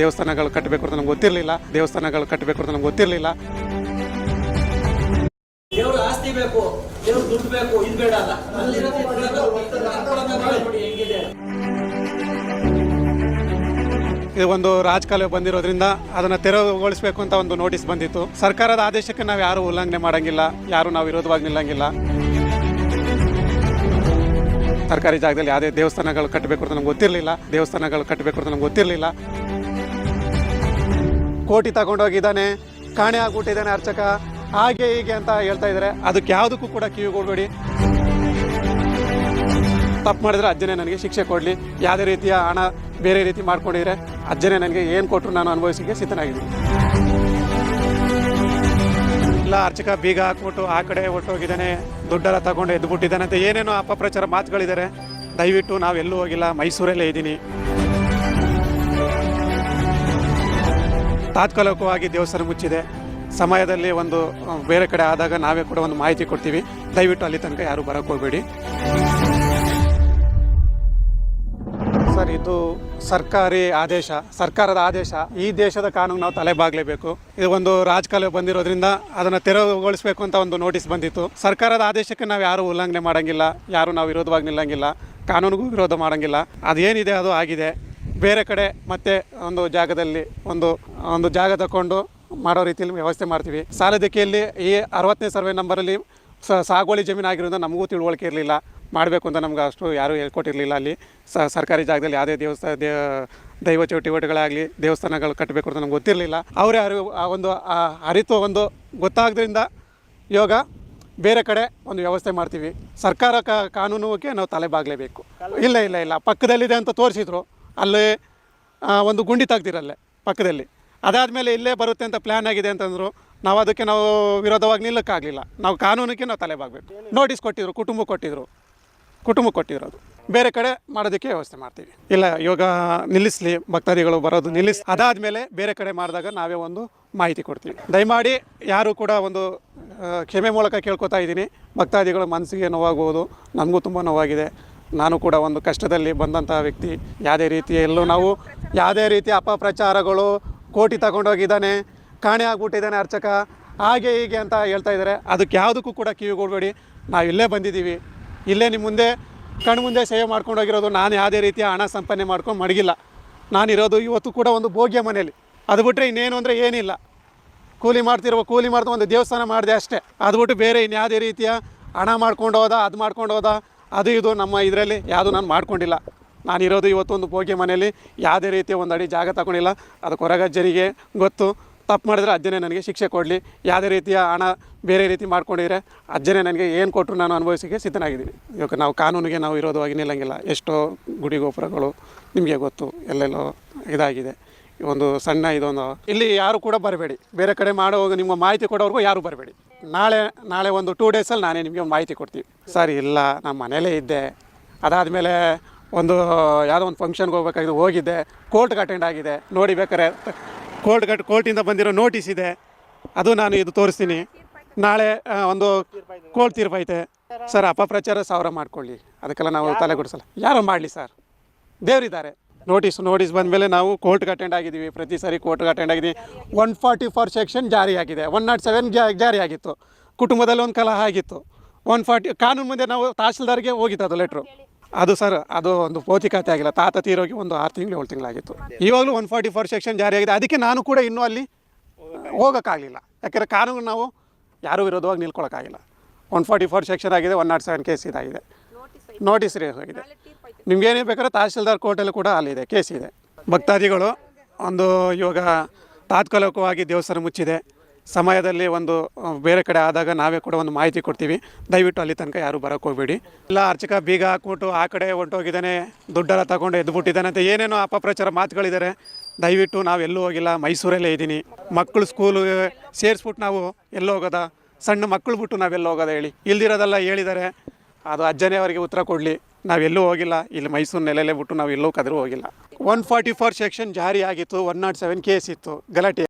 ದೇವಸ್ಥಾನಗಳು ಕಟ್ಟಬೇಕು ಅಂತ ನಮ್ಗೆ ಗೊತ್ತಿರಲಿಲ್ಲ. ದೇವಸ್ಥಾನಗಳು ಕಟ್ಟಬೇಕು ಅಂತ ನಮ್ಗೆ ಗೊತ್ತಿರಲಿಲ್ಲ. ದೇವ್ರ ಆಸ್ತಿ ಬೇಕು ದೇವ್ರ ದುಡ್ಡು ಬೇಕು ಇದು ಬೇಡ ಅಲ್ಲ. ಇದು ಒಂದು ರಾಜಕಾಲುವೆ ಬಂದಿರೋದ್ರಿಂದ ಅದನ್ನ ತೆರವುಗೊಳಿಸಬೇಕು ಅಂತ ಒಂದು ನೋಟಿಸ್ ಬಂದಿತ್ತು. ಸರ್ಕಾರದ ಆದೇಶಕ್ಕೆ ನಾವು ಯಾರು ಉಲ್ಲಂಘನೆ ಮಾಡಂಗಿಲ್ಲ ಯಾರು ನಾವು ವಿರೋಧವಾಗಿ ನಿಲ್ಲಂಗಿಲ್ಲ. ಸರ್ಕಾರಿ ಜಾಗದಲ್ಲಿ ಯಾವುದೇ ದೇವಸ್ಥಾನಗಳು ಕಟ್ಟಬೇಕು ಅಂತ ನಮ್ಗೆ ಗೊತ್ತಿರಲಿಲ್ಲ. ದೇವಸ್ಥಾನಗಳು ಕಟ್ಟಬೇಕು ಅಂತ ನಮ್ಗೆ ಗೊತ್ತಿರಲಿಲ್ಲ. ಕೋಟಿ ತಗೊಂಡೋಗಿದ್ದಾನೆ, ಕಾಣೆ ಆಗ್ಬಿಟ್ಟಿದ್ದಾನೆ ಅರ್ಚಕ. ಹಾಗೆ ಹೀಗೆ ಅಂತ ಹೇಳ್ತಾ ಇದ್ದಾರೆ. ಅದಕ್ಕೆ ಯಾವುದಕ್ಕೂ ಕೂಡ ಕಿವಿ ಕೊಡಬೇಡಿ ತಪ್ಪು ಮಾಡಿದ್ರೆ ಅಜ್ಜನೇ ನನಗೆ ಶಿಕ್ಷೆ ಕೊಡಲಿ. ಯಾವುದೇ ರೀತಿಯ ಹಣ ಬೇರೆ ರೀತಿ ಮಾಡ್ಕೊಂಡಿದ್ರೆ ಅಜ್ಜನೇ ನನಗೆ ಏನು ಕೊಟ್ಟರು ನಾನು ಅನುಭವಿಸಿಗೆ ಸಿದ್ಧನಾಗಿದ್ದೀನಿ. ಇಲ್ಲ, ಅರ್ಚಕ ಬೀಗ ಹಾಕ್ಬಿಟ್ಟು ಆ ಕಡೆ ಹೊಟ್ಟೋಗಿದ್ದಾನೆ ದುಡ್ಡೆಲ್ಲ ತಗೊಂಡು ಎದ್ದುಬಿಟ್ಟಿದ್ದಾನೆ ಅಂತ ಏನೇನೋ ಅಪಪ್ರಚಾರ ಮಾತುಗಳಿದ್ದಾರೆ. ದಯವಿಟ್ಟು ಎಲ್ಲೂ ಹೋಗಿಲ್ಲ, ಮೈಸೂರಲ್ಲೇ ಇದ್ದೀನಿ. ತಾತ್ಕಾಲಿಕವಾಗಿ ದೇವಸ್ಥಾನ ಮುಚ್ಚಿದೆ. ಸಮಯದಲ್ಲಿ ಒಂದು ಬೇರೆ ಕಡೆ ಆದಾಗ ನಾವೇ ಕೂಡ ಒಂದು ಮಾಹಿತಿ ಕೊಡ್ತೀವಿ. ದಯವಿಟ್ಟು ಅಲ್ಲಿ ತನಕ ಯಾರು ಬರೋಕ್ಕೆ ಹೋಗಬೇಡಿ. ಸರ್, ಇದು ಸರ್ಕಾರಿ ಆದೇಶ, ಸರ್ಕಾರದ ಆದೇಶ. ಈ ದೇಶದ ಕಾನೂನು ನಾವು ತಲೆಬಾಗಲೇಬೇಕು ಇದು ಒಂದು ರಾಜಕಾಲ ಬಂದಿರೋದ್ರಿಂದ ಅದನ್ನು ತೆರವುಗೊಳಿಸಬೇಕು ಅಂತ ಒಂದು ನೋಟಿಸ್ ಬಂದಿತ್ತು. ಸರ್ಕಾರದ ಆದೇಶಕ್ಕೆ ನಾವು ಯಾರು ಉಲ್ಲಂಘನೆ ಮಾಡಂಗಿಲ್ಲ, ಯಾರು ನಾವು ವಿರೋಧವಾಗಿ ನಿಲ್ಲಂಗಿಲ್ಲ, ಕಾನೂನಿಗೂ ವಿರೋಧ ಮಾಡಂಗಿಲ್ಲ. ಅದೇನಿದೆ ಅದು ಆಗಿದೆ. ಬೇರೆ ಕಡೆ ಮತ್ತೆ ಒಂದು ಜಾಗದಲ್ಲಿ ಒಂದು ಒಂದು ಜಾಗ ತಗೊಂಡು ಮಾಡೋ ರೀತಿಯಲ್ಲಿ ವ್ಯವಸ್ಥೆ ಮಾಡ್ತೀವಿ. ಸಾಲದಕ್ಕೆಯಲ್ಲಿ ಈ ಅರವತ್ತನೇ ಸರ್ವೆ ನಂಬರಲ್ಲಿ ಸಾಗುವಳಿ ಜಮೀನು ಆಗಿರೋದ್ರಿಂದ ನಮಗೂ ತಿಳುವಳಿಕೆ ಇರಲಿಲ್ಲ. ಮಾಡಬೇಕು ಅಂತ ನಮ್ಗೆ ಅಷ್ಟು ಯಾರೂ ಹೇಳ್ಕೊಟ್ಟಿರಲಿಲ್ಲ ಅಲ್ಲಿ. ಸರ್ಕಾರಿ ಜಾಗದಲ್ಲಿ ಯಾವುದೇ ದೇವಸ್ಥಾನ ದೇ, ದೈವ ಚಟುವಟಿಕೆಗಳಾಗಲಿ, ದೇವಸ್ಥಾನಗಳು ಕಟ್ಟಬೇಕು ಅಂತ ನಮ್ಗೆ ಗೊತ್ತಿರಲಿಲ್ಲ. ಅವರೇ ಅರಿವು, ಆ ಒಂದು ಅರಿತು ಒಂದು ಗೊತ್ತಾಗೋದ್ರಿಂದ ಯೋಗ ಬೇರೆ ಕಡೆ ಒಂದು ವ್ಯವಸ್ಥೆ ಮಾಡ್ತೀವಿ. ಸರ್ಕಾರ ಕಾನೂನುಗೆ ನಾವು ತಲೆಬಾಗಲೇಬೇಕು ಇಲ್ಲ ಇಲ್ಲ ಇಲ್ಲ. ಪಕ್ಕದಲ್ಲಿದೆ ಅಂತ ತೋರಿಸಿದ್ರು. ಅಲ್ಲಿ ಒಂದು ಗುಂಡಿ ತೆಗ್ದಿರಲ್ಲೇ ಪಕ್ಕದಲ್ಲಿ. ಅದಾದಮೇಲೆ ಇಲ್ಲೇ ಬರುತ್ತೆ ಅಂತ ಪ್ಲ್ಯಾನ್ ಆಗಿದೆ ಅಂತಂದರು, ನಾವು ಅದಕ್ಕೆ ನಾವು ವಿರೋಧವಾಗಿ ನಿಲ್ಲಕ್ಕಾಗಲಿಲ್ಲ. ನಾವು ಕಾನೂನಿಗೆ ನಾವು ತಲೆಬಾಗಬೇಕು ನೋಟಿಸ್ ಕೊಟ್ಟಿದ್ರು, ಕುಟುಂಬ ಕೊಟ್ಟಿದ್ರು. ಕುಟುಂಬ ಕೊಟ್ಟಿದ್ರು ಅದು. ಬೇರೆ ಕಡೆ ಮಾಡೋದಕ್ಕೆ ವ್ಯವಸ್ಥೆ ಮಾಡ್ತೀವಿ. ಇಲ್ಲ ಇವಾಗ ನಿಲ್ಲಿಸಲಿ, ಭಕ್ತಾದಿಗಳು ಬರೋದು ನಿಲ್ಲಿಸಿ. ಅದಾದಮೇಲೆ ಬೇರೆ ಕಡೆ ಮಾಡಿದಾಗ ನಾವೇ ಒಂದು ಮಾಹಿತಿ ಕೊಡ್ತೀವಿ. ದಯಮಾಡಿ ಯಾರು ಕೂಡ ಒಂದು ಕ್ಷಮೆ ಮೂಲಕ ಕೇಳ್ಕೊತಾ ಇದ್ದೀನಿ. ಭಕ್ತಾದಿಗಳ ಮನಸ್ಸಿಗೆ ನೋವಾಗ್ಬೋದು. ನನಗೂ ತುಂಬ ನೋವಾಗಿದೆ. ನಾನು ಕೂಡ ಒಂದು ಕಷ್ಟದಲ್ಲಿ ಬಂದಂತಹ ವ್ಯಕ್ತಿ. ಯಾವುದೇ ರೀತಿಯಲ್ಲೂ ನಾವು ಯಾವುದೇ ರೀತಿಯ ಅಪಪ್ರಚಾರಗಳು ಕೋಟಿ ತಗೊಂಡೋಗಿದ್ದಾನೆ, ಕಾಣೆ ಆಗ್ಬಿಟ್ಟಿದ್ದಾನೆ ಅರ್ಚಕ. ಹಾಗೆ ಹೀಗೆ ಅಂತ ಹೇಳ್ತಾ ಇದ್ದಾರೆ. ಅದಕ್ಕೆ ಯಾವುದಕ್ಕೂ ಕೂಡ ಕಿವಿ ಕೊಡಬೇಡಿ ನಾವು ಇಲ್ಲೇ ಬಂದಿದ್ದೀವಿ. ಇಲ್ಲೇ ನಿಮ್ಮ ಮುಂದೆ ಕಣ್ಣು ಮುಂದೆ ಸೇವೆ ಮಾಡ್ಕೊಂಡೋಗಿರೋದು ನಾನು ಯಾವುದೇ ರೀತಿಯ ಹಣ ಸಂಪಾದನೆ ಮಾಡ್ಕೊಂಡು ಮಡಗಿಲ್ಲ. ನಾನಿರೋದು ಇವತ್ತು ಕೂಡ ಒಂದು ಭೋಗ್ಯ ಮನೇಲಿ ಅದು ಬಿಟ್ಟರೆ ಇನ್ನೇನು ಅಂದರೆ ಏನಿಲ್ಲ. ಕೂಲಿ ಮಾಡ್ತಿರುವ ಕೂಲಿ ಮಾಡ್ತಾ ಒಂದು ದೇವಸ್ಥಾನ ಮಾಡಿದೆ ಅಷ್ಟೇ. ಅದು ಬಿಟ್ಟು ಬೇರೆ ಇನ್ಯಾವುದೇ ರೀತಿಯ ಹಣ ಮಾಡ್ಕೊಂಡು ಹೋದ, ಅದು ಮಾಡ್ಕೊಂಡು ಹೋದ ಅದು ಇದು ನಮ್ಮ ಇದರಲ್ಲಿ ಯಾವುದು ನಾನು ಮಾಡ್ಕೊಂಡಿಲ್ಲ. ನಾನಿರೋದು ಇವತ್ತೊಂದು ಪೋಗೆ ಮನೆಯಲ್ಲಿ ಯಾವುದೇ ರೀತಿಯ ಒಂದು ಅಡಿ ಜಾಗ ತಗೊಂಡಿಲ್ಲ. ಅದು ಕೊರಗಜ್ಜನಿಗೆ ಗೊತ್ತು. ತಪ್ಪು ಮಾಡಿದ್ರೆ ಅಜ್ಜನೇ ನನಗೆ ಶಿಕ್ಷೆ ಕೊಡಲಿ. ಯಾವುದೇ ರೀತಿಯ ಹಣ ಬೇರೆ ರೀತಿ ಮಾಡ್ಕೊಂಡಿದ್ರೆ ಅಜ್ಜನೇ ನನಗೆ ಏನು ಕೊಟ್ಟರು ನಾನು ಅನುಭವಿಸೋಕ್ಕೆ ಸಿದ್ಧನಾಗಿದ್ದೀನಿ. ಇವಾಗ ನಾವು ಕಾನೂನಿಗೆ ನಾವು ವಿರೋಧವಾಗಿ ನಿಲ್ಲಂಗಿಲ್ಲ. ಎಷ್ಟೋ ಗುಡಿ ಗೋಪುರಗಳು ನಿಮಗೆ ಗೊತ್ತು ಎಲ್ಲೆಲ್ಲೋ ಇದಾಗಿದೆ. ಒಂದು ಸಣ್ಣ ಇದೊಂದು ಇಲ್ಲಿ ಯಾರು ಕೂಡ ಬರಬೇಡಿ. ಬೇರೆ ಕಡೆ ಮಾಡೋ ನಿಮ್ಮ ಮಾಹಿತಿ ಕೊಡೋವರೆಗೂ ಯಾರು ಬರಬೇಡಿ. ನಾಳೆ ನಾಳೆ ಒಂದು ಟೂ ಡೇಸಲ್ಲಿ ನಾನೇ ನಿಮಗೆ ಮಾಹಿತಿ ಕೊಡ್ತೀವಿ ಸರ್, ಇಲ್ಲ ನಮ್ಮ ಮನೇಲೇ ಇದ್ದೆ. ಅದಾದಮೇಲೆ ಒಂದು, ಯಾವುದೋ ಒಂದು ಫಂಕ್ಷನ್ಗೆ ಹೋಗ್ಬೇಕಾಗಿದೆ ಹೋಗಿದ್ದೆ. ಕೋರ್ಟ್ಗೆ ಅಟೆಂಡ್ ಆಗಿದೆ ನೋಡಿ ಬೇಕಾರೆ ಕೋರ್ಟ್ ಕಟ್ ಕೋರ್ಟಿಂದ ಬಂದಿರೋ ನೋಟಿಸ್ ಇದೆ. ಅದು ನಾನು ಇದು ತೋರಿಸ್ತೀನಿ. ನಾಳೆ ಒಂದು ಕೋರ್ಟ್ ತೀರ್ಪೈತೆ ಸರ್, ಅಪಪ್ರಚಾರ ಸಾವಿರ ಮಾಡ್ಕೊಳ್ಳಿ. ಅದಕ್ಕೆಲ್ಲ ನಾವು ತಲೆ ಕೊಡಿಸಲ್ಲ ಯಾರು ಮಾಡಲಿ ಸರ್? ದೇವರಿದ್ದಾರೆ. ನೋಟಿಸ್ ನೋಟಿಸ್ ಬಂದ ಮೇಲೆ ನಾವು ಕೋರ್ಟ್ಗೆ ಅಟೆಂಡ್ ಆಗಿದ್ದೀವಿ. ಪ್ರತಿ ಸಾರಿ ಕೋರ್ಟ್ಗೆ ಅಟೆಂಡ್ ಆಗಿದ್ದೀವಿ. ಒನ್ ಫಾರ್ಟಿ ಫೋರ್ ಸೆಕ್ಷನ್ ಜಾರಿಯಾಗಿದೆ ಒನ್ ನಾಟ್ ಸೆವೆನ್ ಜಾರಿಯಾಗಿತ್ತು ಕುಟುಂಬದಲ್ಲಿ ಒಂದು ಕಲಹ ಆಗಿತ್ತು. ಒನ್ ಫಾರ್ಟಿ ಕಾನೂನು ಮುಂದೆ ನಾವು ತಹಸೀಲ್ದಾರ್ಗೆ ಹೋಗಿತ್ತು ಅದು ಲೆಟ್ರು ಅದು ಸರ್ ಅದು ಒಂದು ಪೌತಿಕತೆ ಆಗಿಲ್ಲ. ತಾತ ತೀರೋಗಿ ಒಂದು ಆರು ತಿಂಗಳು ಏಳು ತಿಂಗಳಾಗಿತ್ತು. ಇವಾಗಲೂ ಒನ್ ಫಾರ್ಟಿ ಫೋರ್ ಸೆಕ್ಷನ್ ಆಗಿದೆ. ಅದಕ್ಕೆ ನಾನು ಕೂಡ ಇನ್ನೂ ಅಲ್ಲಿ ಹೋಗೋಕ್ಕಾಗಲಿಲ್ಲ. ಯಾಕೆಂದರೆ ಕಾನೂನು ನಾವು ಯಾರೂ ವಿರೋಧವಾಗಿ ನಿಲ್ಕೊಳ್ಳೋಕ್ಕಾಗಿಲ್ಲ ಒನ್ ಫಾರ್ಟಿ ಫೋರ್ ಸೆಕ್ಷನ್ ಆಗಿದೆ ಒನ್ ನಾಟ್ ಸೆವೆನ್ ಕೇಸ್ ಇದಾಗಿದೆ. ನೋಟಿಸ್ ರೀ ಹೋಗಿದೆ. ನಿಮ್ಗೇನೇ ಬೇಕಾದ್ರೆ ತಹಸೀಲ್ದಾರ್ ಕೋರ್ಟಲ್ಲಿ ಕೂಡ ಅಲ್ಲಿದೆ ಇದೆ ಭಕ್ತಾದಿಗಳು ಒಂದು ಇವಾಗ ತಾತ್ಕಾಲಿಕವಾಗಿ ದೇವಸ್ಥಾನ ಮುಚ್ಚಿದೆ. ಸಮಯದಲ್ಲಿ ಒಂದು ಬೇರೆ ಕಡೆ ಆದಾಗ ನಾವೇ ಕೂಡ ಒಂದು ಮಾಹಿತಿ ಕೊಡ್ತೀವಿ. ದಯವಿಟ್ಟು ಅಲ್ಲಿ ತನಕ ಯಾರು ಬರೋಕ್ಕೆ ಹೋಗಬೇಡಿ. ಇಲ್ಲ ಅರ್ಚಕ ಬೀಗ ಹಾಕ್ಬಿಟ್ಟು ಆ ಕಡೆ ಹೊಂಟೋಗಿದ್ದಾನೆ ದುಡ್ಡೆಲ್ಲ ತಗೊಂಡು ಎದ್ದುಬಿಟ್ಟಿದ್ದಾನೆ ಅಂತ ಏನೇನೋ ಅಪಪ್ರಚಾರ ಮಾತುಗಳಿದ್ದಾರೆ. ದಯವಿಟ್ಟು ನಾವು ಎಲ್ಲೂ ಹೋಗಿಲ್ಲ, ಮೈಸೂರಲ್ಲೇ ಇದ್ದೀನಿ. ಮಕ್ಕಳು ಸ್ಕೂಲು ಸೇರಿಸ್ಬಿಟ್ಟು ನಾವು ಎಲ್ಲೋಗೋದ ಸಣ್ಣ ಮಕ್ಕಳು ಬಿಟ್ಟು ನಾವೆಲ್ಲ ಹೋಗೋದ ಹೇಳಿ. ಇಲ್ದಿರೋದೆಲ್ಲ ಹೇಳಿದ್ದಾರೆ. ಅದು ಅಜ್ಜನೇ ಅವರಿಗೆ ಉತ್ತರ ಕೊಡಲಿ. ನಾವೆಲ್ಲೂ ಹೋಗಿಲ್ಲ. ಇಲ್ಲಿ ಮೈಸೂರು ನೆಲೆಯಲ್ಲೇ ಬಿಟ್ಟು ನಾವು ಎಲ್ಲೂ ಕದರೂ ಹೋಗಿಲ್ಲ. ಒನ್ ಫಾರ್ಟಿ ಫೋರ್ ಸೆಕ್ಷನ್ ಜಾರಿ ಆಗಿತ್ತು ಒನ್ ನಾಟ್ ಸೆವೆನ್ ಕೇಸ್ ಇತ್ತು. ಗಲಾಟೆ